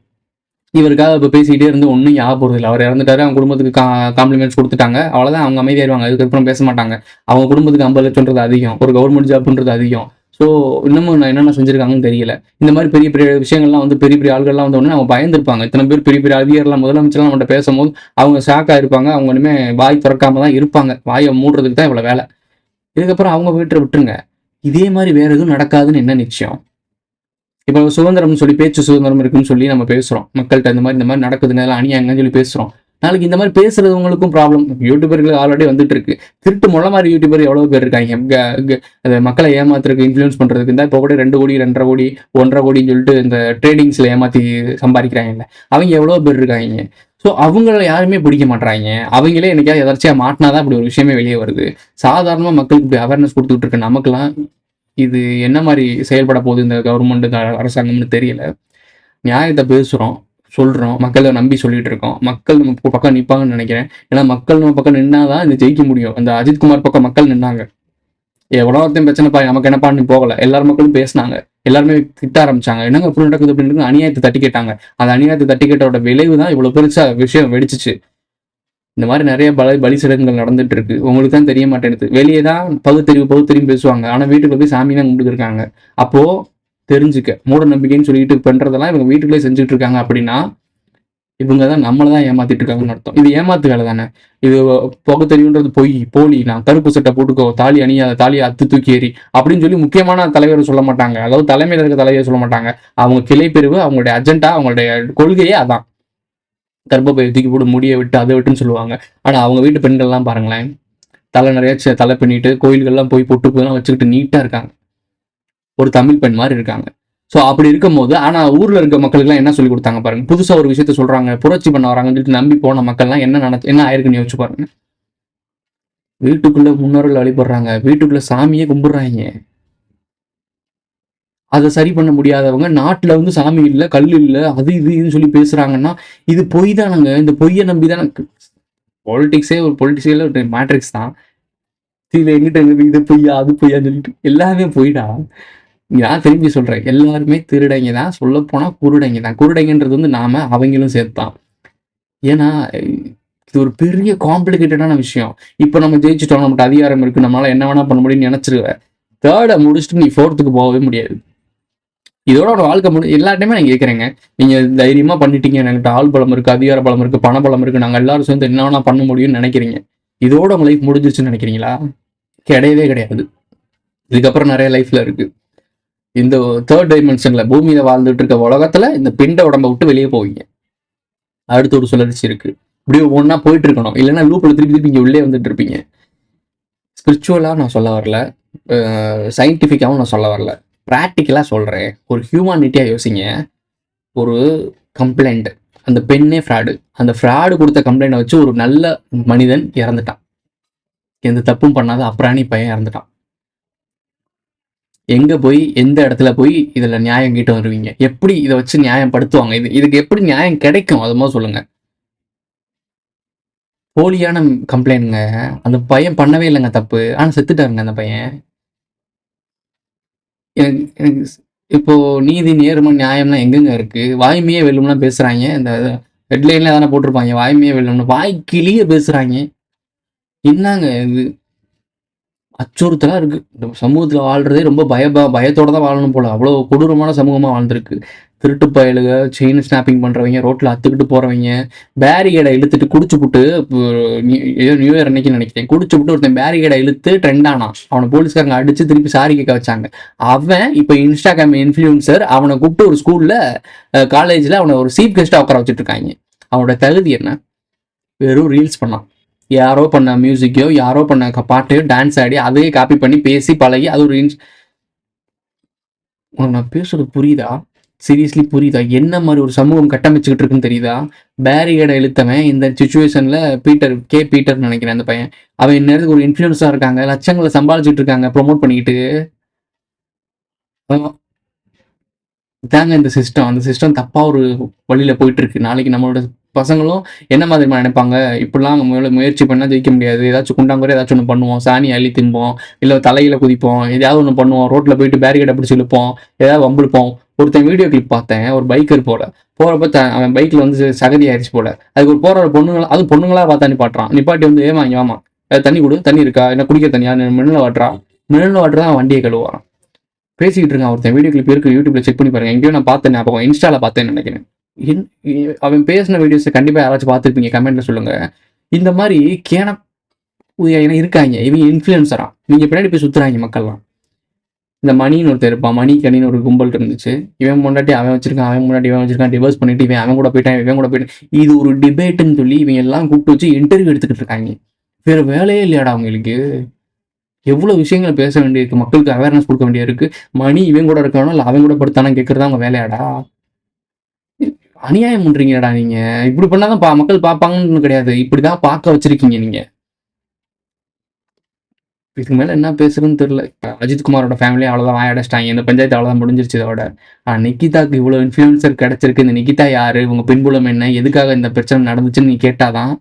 இவருக்காக இப்போ பேசிக்கிட்டே இருந்து ஒன்றும் ஞாபகம் போகிறது இல்லை. அவர் இறந்துட்டாரு அவங்க குடும்பத்துக்கு கா காம்ப்ளிமெண்ட்ஸ் கொடுத்துட்டாங்க. அவ்வளோதான் அவங்க அமைதியாயிருவாங்க அதுக்கப்புறம் பேச மாட்டாங்க. அவங்க குடும்பத்துக்கு ஐம்பது லட்சம்ன்றது அதிகம். ஒரு கவர்மெண்ட் ஜாப்ன்றது அதிகம். ஸோ இன்னமும் நான் என்னென்ன செஞ்சிருக்காங்கன்னு தெரியல. இந்த மாதிரி பெரிய பெரிய விஷயங்கள்லாம் வந்து பெரிய பெரிய ஆள்கள்லாம் வந்த உடனே அவங்க பயந்துருப்பாங்க. இத்தனை பேர் பெரிய பெரிய அதிகாரிலாம் முதலமைச்சர்லாம் நம்மகிட்ட பேசும்போது அவங்க ஷாக்காக இருப்பாங்க. அவங்க இனிமே வாய் திறக்காம தான் இருப்பாங்க. வாயை மூடுறதுக்கு தான் இவ்வளோ வேலை. இதுக்கப்புறம் அவங்க வீட்டை விட்டுருங்க. இதே மாதிரி வேற எதுவும் நடக்காதுன்னு என்ன நிச்சயம்? இப்போ சுதந்திரம்னு சொல்லி பேச்சு சுதந்திரம் இருக்குன்னு சொல்லி நம்ம பேசுறோம். மக்கள்கிட்ட இந்த மாதிரி இந்த மாதிரி நடக்குதுங்க அதெல்லாம் அணியாங்கன்னு சொல்லி பேசுறோம். நாளைக்கு இந்த மாதிரி பேசுறவங்களுக்கும் ப்ராப்ளம் யூடியூபர்களுக்கு ஆல்ரெடி வந்துட்டு இருக்கு. திருட்டு முளை மாதிரி யூடியூபர் எவ்வளவு பேர் இருக்காங்க? க- மக்களை ஏமாத்துறதுக்கு இன்ஃபுளுன்ஸ் பண்றதுக்கு இந்த இப்போ கூட ரெண்டு கோடி ரெண்டரை கோடி ஒன்றரை கோடின்னு சொல்லிட்டு இந்த ட்ரேடிங்ஸ்ல ஏமாத்தி சம்பாதிக்கிறாங்கல்ல. அவங்க எவ்வளவு பேர் இருக்காங்க? ஸோ அவங்கள யாருமே பிடிக்க மாட்றாங்க. அவங்களே என்னைக்காவது எதாச்சியா மாட்டினாதான் இப்படி ஒரு விஷயமே வெளியே வருது. சாதாரணமாக மக்களுக்கு இப்படி அவேர்னஸ் கொடுத்துட்டு இருக்க நமக்குலாம் இது என்ன மாதிரி செயல்பட போகுது இந்த கவர்மெண்ட் இந்த அரசாங்கம்னு தெரியல. நியாயத்தை பேசுகிறோம் சொல்கிறோம் மக்களை நம்பி சொல்லிட்டு இருக்கோம். மக்கள் நம்ம பக்கம் நிற்பாங்கன்னு நினைக்கிறேன். ஏன்னா மக்கள் நம்ம பக்கம் நின்னாதான் இது ஜெயிக்க முடியும். அந்த அஜித்குமார் பக்கம் மக்கள் நின்னாங்க. எவ்வளோ ஒருத்தையும் பிரச்சனைப்பா நமக்கு என்னப்பான்னு போகல. எல்லார் மக்களும் பேசினாங்க. எல்லாருமே திட்ட ஆரம்பிச்சாங்க. என்னங்க இப்படி நடக்குது அப்படின்னு அநியாயத்தை தட்டி கேட்டாங்க. அந்த அநியாயத்தை தட்டி கேட்டோட விளைவு தான் இவ்வளோ பெருசா விஷயம் வெடிச்சிச்சு. இந்த மாதிரி நிறைய பல பலி சடங்குகள் நடந்துட்டு இருக்கு உங்களுக்கு தான் தெரிய மாட்டேங்குது. வெளியே தான் பகுத்தறிவு பகுத்தறிவு பேசுவாங்க. ஆனால் வீட்டுக்குள்ள போய் சாமி தான் கும்பிட்டு இருக்காங்க அப்போ தெரிஞ்சுக்க. மூட நம்பிக்கைன்னு சொல்லிட்டு பண்றதெல்லாம் இவங்க வீட்டுக்குள்ளே செஞ்சுட்டு இருக்காங்க அப்படின்னா இவங்க தான் நம்மளை தான் ஏமாத்திட்டு இருக்காங்கன்னு அர்த்தம். இது ஏமாத்து வேலை தானே. இது பகுத்தறிவுன்றது பொய் போலி நான் கருப்பு சட்டை போட்டுக்கோ தாலி அணியாத தாலியை அத்து தூக்கி ஏறி அப்படின்னு சொல்லி முக்கியமான தலைவர் சொல்ல மாட்டாங்க. அதாவது தலைமையில் இருக்க தலைவர் சொல்ல மாட்டாங்க. அவங்க கிளை பிரிவு அவங்களுடைய அஜெண்டா அவங்களுடைய கொள்கையே அதான். கர்ப்பப்பை தூக்கி போட்டு முடிய விட்டு அதை விட்டுன்னு சொல்லுவாங்க. ஆனால் அவங்க வீட்டு பெண்கள்லாம் பாருங்களேன் தலை நிறைய ச- தலை பண்ணிட்டு கோயில்கள்லாம் போய் பொட்டு போதெல்லாம் வச்சுக்கிட்டு நீட்டாக இருக்காங்க. ஒரு தமிழ் பெண் மாதிரி இருக்காங்க. ஸோ அப்படி இருக்கும்போது ஆனால் ஊரில் இருக்க மக்களுக்குலாம் என்ன சொல்லி கொடுத்தாங்க பாருங்க. புதுசாக ஒரு விஷயத்த சொல்கிறாங்க புரட்சி பண்ண வராங்கன்னு சொல்லிட்டு நம்பி போன மக்கள்லாம் என்ன நினைச்சு என்ன ஆயிருக்குன்னு யோசிச்சு பாருங்க. வீட்டுக்குள்ளே முன்னோர்கள் வழிபடுறாங்க வீட்டுக்குள்ளே சாமியே கும்பிடுறாங்க. அதை சரி பண்ண முடியாதவங்க நாட்டுல வந்து சாமி இல்லை கல் இல்லை அது இதுன்னு சொல்லி பேசுறாங்கன்னா இது பொய் தானங்க. இந்த பொய்யை நம்பி தான் பாலிடிக்ஸே ஒரு பொலிட்டிக்ஸே ஒரு மேட்ரிக்ஸ் தான். இதுல எங்கிட்ட இது பொய்யா அது பொய்யான்னு சொல்லிட்டு எல்லாமே பொய்டா. நான் திரும்பி சொல்றேன் எல்லாருமே திருடங்க தான். சொல்லப்போனால் போனா குருடைங்க தான். குருடைங்கன்றது வந்து நாம அவங்களும் சேர்த்தான் ஏன்னா இது ஒரு பெரிய காம்ப்ளிகேட்டடான விஷயம். இப்போ நம்ம ஜெயிச்சுட்டோம் நம்மகிட்ட அதிகாரம் இருக்கு நம்மளால என்ன வேணா பண்ண முடியும்னு நினைச்சிருவேன் தேர்டை முடிச்சுட்டு நீ ஃபோர்த்துக்கு போகவே முடியாது. இதோட ஒரு வாழ்க்கை முடி எல்லாத்தையுமே நான் கேட்குறேங்க நீங்கள் தைரியமாக பண்ணிட்டீங்க என்கிட்ட ஆள் பலம் இருக்கு அதிகார பலம் இருக்கு பண பலம் இருக்கு. நாங்கள் எல்லாரும் சேர்ந்து என்ன வேணா பண்ண முடியும்னு நினைக்கிறீங்க? இதோட உங்க லைஃப் முடிஞ்சிருச்சுன்னு நினைக்கிறீங்களா? கிடையவே கிடையாது. இதுக்கப்புறம் நிறைய லைஃப்ல இருக்கு. இந்த தேர்ட் டைமென்ஷன்ல பூமியில வாழ்ந்துட்டு இருக்க உலகத்துல இந்த பிண்ட உடம்ப விட்டு வெளியே போவீங்க. அடுத்து ஒரு சுழற்சி இருக்கு. இப்படியே ஒவ்வொன்றா போயிட்டு இருக்கணும். இல்லைன்னா லூப்ல திருப்பி திருப்பி இங்கே உள்ளே வந்துட்டு இருப்பீங்க. ஸ்பிரிச்சுவலாக நான் சொல்ல வரல. சயின்டிஃபிக்காகவும் நான் சொல்ல வரல. ப்ராக்டிக்கலா சொல்றேன். ஒரு ஹியூமானிட்டியா யோசிங்க. ஒரு கம்ப்ளைண்ட் அந்த பெண்ணே ஃப்ராடு அந்த ஃப்ராடு கொடுத்த கம்ப்ளைண்ட்டை வச்சு ஒரு நல்ல மனிதன் இறந்துட்டான். எந்த தப்பும் பண்ணாத அப்ராணி பையன் இறந்துட்டான். எங்க போய் எந்த இடத்துல போய் இதுல நியாயம் கேட்டு வருவீங்க? எப்படி இதை வச்சு நியாயம் படுத்துவாங்க இது இதுக்கு எப்படி நியாயம் கிடைக்கும்? அது மாதிரி சொல்லுங்க. போலியான கம்ப்ளைண்ட்ங்க அந்த பையன் பண்ணவே இல்லைங்க தப்பு. ஆனால் செத்துட்டாருங்க அந்த பையன். எனக்கு எனக்கு இப்போ நீதி நேர்மை நியாயம்லாம் எங்கெங்க இருக்கு? வாய்மையே வெல்லும்லாம் பேசுறாங்க. இந்த ஹெட்லைன்ல தானே போட்டிருப்பாங்க வாய்மையே வெல்லும்னு. வாய் கிளிய பேசுறாங்க. என்னங்க இது? அச்சுறுத்தலாக இருக்கு. இந்த சமூகத்துல வாழ்றதே ரொம்ப பய ப- பயத்தோட தான் வாழணும் போல. அவ்வளவு கொடூரமான சமூகமா வாழ்ந்திருக்கு. திருட்டு பயலுக செயின் ஸ்னாப்பிங் பண்ணுறவங்க ரோட்டில் அத்துக்கிட்டு போறவங்க பேரிகேடை இழுத்துட்டு குடிச்சு புட்டு ஏதோ நியூ இயர் அன்னைக்கு நினைக்கிறேன். குடிச்சு புட்டு ஒருத்தன் பேரிகேடை இழுத்து ட்ரெண்ட் ஆனான். அவனை போலீஸ்காரங்க அடித்து திருப்பி சாரி கேட்க வச்சாங்க. அவன் இப்போ இன்ஸ்டாகிராம் இன்ஃப்ளூயன்சர் அவனை கூப்பிட்டு ஒரு ஸ்கூலில் காலேஜில் அவனை ஒரு சீஃப் கெஸ்ட்டாக உட்கார வச்சுட்டு இருக்காங்க. அவனோட தகுதி என்ன? வெறும் ரீல்ஸ் பண்ணான். யாரோ பண்ண மியூசிக்கையோ யாரோ பண்ண பாட்டையோ டான்ஸ் ஆடி அதையே காப்பி பண்ணி பேசி பழகி அது ஒரு இன்ஸ் உனக்கு நான் பேசுறது புரியுதா? சீரியஸ்லி புரியுதா? என்ன மாதிரி ஒரு சமூகம் கட்டமைச்சுக்கிட்டு இருக்குன்னு தெரியுதா? பேரிகேடை எழுத்தவன் இந்த சுச்சுவேஷன்ல பீட்டர் கே பீட்டர்னு நினைக்கிறேன் அந்த பையன். அவன் இந்நேரத்துக்கு ஒரு இன்ஃபுளுன்ஸா இருக்காங்க லட்சங்களை சம்பாதிச்சுட்டு இருக்காங்க ப்ரொமோட் பண்ணிக்கிட்டு. தாங்க இந்த சிஸ்டம் அந்த சிஸ்டம் தப்பா ஒரு வழியில போயிட்டு இருக்கு நாளைக்கு நம்மளோட பசங்களும் என்ன மாதிரி நினைப்பாங்க? இப்படிலாம் முயற்சி பண்ணால் ஜெயிக்க முடியாது. ஏதாச்சும் குண்டாங்குறை ஏதாச்சும் ஒன்று பண்ணுவோம். சாணி அள்ளி திம்போம். இல்லை தலையில குதிப்போம். எதையாவது ஒன்று பண்ணுவோம். ரோட்டில் போயிட்டு பேரிகேட் பிடிச்சி இழுப்போம். ஏதாவது வம்பிழுப்போம். ஒருத்தன் வீடியோ கிளிப் பார்த்தேன் ஒரு பைக்கர் போல. போகிறப்ப அவன் பைக்ல வந்து சகதி ஆயிடுச்சு போல. அதுக்கு ஒரு போகிற பொண்ணுங்களா அது பொண்ணுங்களா பார்த்தா நிப்பாட்டுறான் நிப்பாட்டி வந்து ஏமா ஏமா தண்ணி கொடு. தண்ணி இருக்கா? என்ன குடிக்க தண்ணியா? மின்னல் வாட்டுறான் மின்னல் வாட்டுறா வண்டியை கழுவான் பேசிக்கிட்டு இருக்கான் ஒருத்தன். வீடியோ கிளிப் இருக்கு யூடியூப்ல செக் பண்ணி பாருங்க. எங்கேயோ நான் பார்த்தேன் ஞாபகம். இன்ஸ்டால பார்த்தேன்னு நினைக்கிறேன். அவன் பேசின வீடியோஸ் கண்டிப்பாக யாராச்சும் பார்த்துருப்பீங்க. கமெண்ட்ல சொல்லுங்க. இந்த மாதிரி கேன இருக்காங்க. இவங்க இன்ஃப்ளூயன்சரா நீங்க பின்னாடி போய் சுத்துறாங்க மக்கள்லாம். இந்த மணின்னு ஒருத்தர் இருப்பான். மணி கணின்னு ஒரு கும்பல் இருந்துச்சு. இவன் முன்னாடி அவன் வச்சிருக்கான் அவன் முன்னாடி இவன் வச்சிருக்கான் டிவர்ஸ் பண்ணிட்டு இவன் அவன் கூட போயிட்டான் இவன் கூட போயிட்டான். இது ஒரு டிபேட்டுன்னு சொல்லி இவங்க எல்லாம் கூப்பிட்டு வச்சு இன்டர்வியூ எடுத்துக்கிட்டு இருக்காங்க. வேற வேலையே இல்லையாடா அவங்களுக்கு? எவ்வளோ விஷயங்களை பேச வேண்டியிருக்கு. மக்களுக்கு அவேர்னஸ் கொடுக்க வேண்டியிருக்கு. மணி இவன் கூட இருக்கானோ இல்லை அவன் கூட படுத்தானா கேட்குறது அவங்க வேலையாடா? அநியாயம் பண்ணுறீங்கடா நீங்கள் இப்படி பண்ணாதான் பா மக்கள் பார்ப்பாங்கன்னு கிடையாது. இப்படி தான் பார்க்க வச்சிருக்கீங்க நீங்கள் இதுக்கு மேலே என்ன பேசுறதுன்னு தெரியல. அஜித் குமாரோட ஃபேமிலி அவ்வளோதான் வாயடைச்சிட்டாங்க இந்த பஞ்சாயத்து அவ்வளோதான் முடிஞ்சிருச்சு இதோட. ஆனா நிக்கிதாக்கு இவ்வளோ இன்ஃபுளுசர் கிடச்சிருக்கு. இந்த நிக்கிதா யார்? இவங்க பின்புலம் என்ன? எதுக்காக இந்த பிரச்சனை நடந்துச்சுன்னு நீ கேட்டாதான்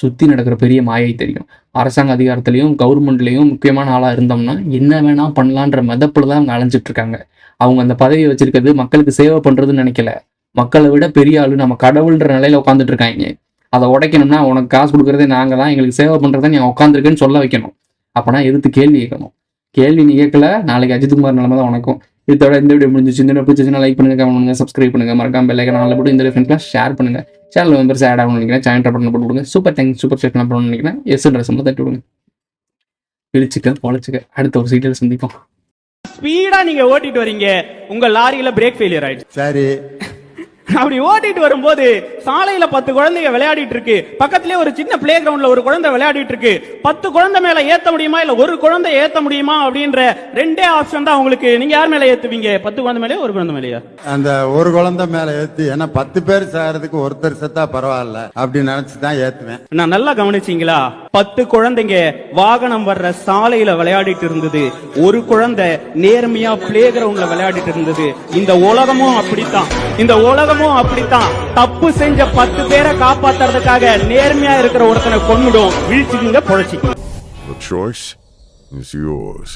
சுற்றி நடக்கிற பெரிய மாயை தெரியும். அரசாங்க அதிகாரத்துலேயும் கவர்மெண்ட்லேயும் முக்கியமான ஆளாக இருந்தோம்னா என்ன வேணால் பண்ணலான்ற மெதப்புல தான் அவங்க அலைஞ்சிட்டு இருக்காங்க. அவங்க அந்த பதவியை வச்சிருக்கிறது மக்களுக்கு சேவை பண்ணுறதுன்னு நினைக்கல. மக்களை விட பெரிய ஆளு நம்ம கடவுள்ன்ற நிலையில் உட்காந்துட்டு இருக்காங்க. அதை உடைக்கணும்னா உனக்கு காசு கொடுக்குறதே நாங்கள் தான் எங்களுக்கு சேவை பண்ணுறதை நீ உட்காந்துருக்கேன்னு சொல்ல வைக்கணும். அப்பனா எதிர்த்து கேள்வி கேட்கணும். கேள்வி நீ கேட்கல நாளைக்கு அஜித்குமார் நிலைமை தான் உனக்கும். இதோட இந்த வீடியோ முடிஞ்சிச்சு. இந்த வீடியோ பிடிச்சிச்சுன்னா லைக் பண்ணுங்க கமெண்ட் பண்ணுங்க சப்ஸ்கிரைப் பண்ணுங்க. மறக்காம பெல் ஐக்கன் போட்டு இந்த ஃப்ரெண்ட்ஸ்லாம் ஷேர் பண்ணுங்க. சேனல் மெம்பர்ஸ் ஆட் ஆகணும்னு நினைக்கிறேன். சேனல் பட்டன் போட்டு விடுங்க சூப்பர் தேங்க்ஸ் சூப்பர் செட் பண்ணணும்னு நினைக்கிறேன். எஸ் ட்ரெஸ் மட்டும் தட்டி விடுங்க. பிடிச்சிக்க பொழைச்சிக்க. அடுத்த ஒரு சீட்டில் சந்திப்போம். ஸ்பீடா நீங்க ஓட்டிட்டு வரீங்க. உங்க லாரியில பிரேக் ஃபெயிலியர் ஆயிடுச்சு. சரி. அப்படி ஓட்டிட்டு வரும்போது சாலையில பத்து குழந்தைங்க விளையாடிட்டு இருக்கு. பக்கத்திலே ஒரு சின்ன பிளே கிரவுண்ட்ல ஒரு குழந்தை விளையாடிட்டு இருக்கு. பத்து குழந்தை மேல ஏத்த முடியுமா? இல்ல ஒரு குழந்தை ஏத்த முடியுமா? அப்படின்ற ரெண்டே ஆப்ஷன் தான் உங்களுக்கு. நீங்க யார் மேல ஏத்துவீங்க? பத்து குழந்தை மேலயா ஒரு குழந்தை மேலயா? அந்த ஒரு குழந்தை மேல ஏத்தி ஏன்னா பத்து பேர் சாகிறதுக்கு ஒருத்தர் செத்தா பரவாயில்ல அப்படி நினைச்சு தான் ஏத்துவேன். நான் நல்லா கவனிச்சீங்களா? பத்து குழந்தைங்க வாகனம் வர்ற சாலையில விளையாடிட்டு இருந்தது. ஒரு குழந்தை நேர்மையா பிளே கிரவுண்ட்ல விளையாடிட்டு இருந்தது. இந்த உலகமும் அப்படித்தான். இந்த உலகமும் அப்படித்தான். தப்பு செஞ்ச பத்து பேரை காப்பாத்துறதுக்காக நேர்மையா இருக்கிற ஒருத்தனை கொண்டுடும் வீழ்ச்சிக்குங்க பொழைச்சிக்குங்க. The choice is yours.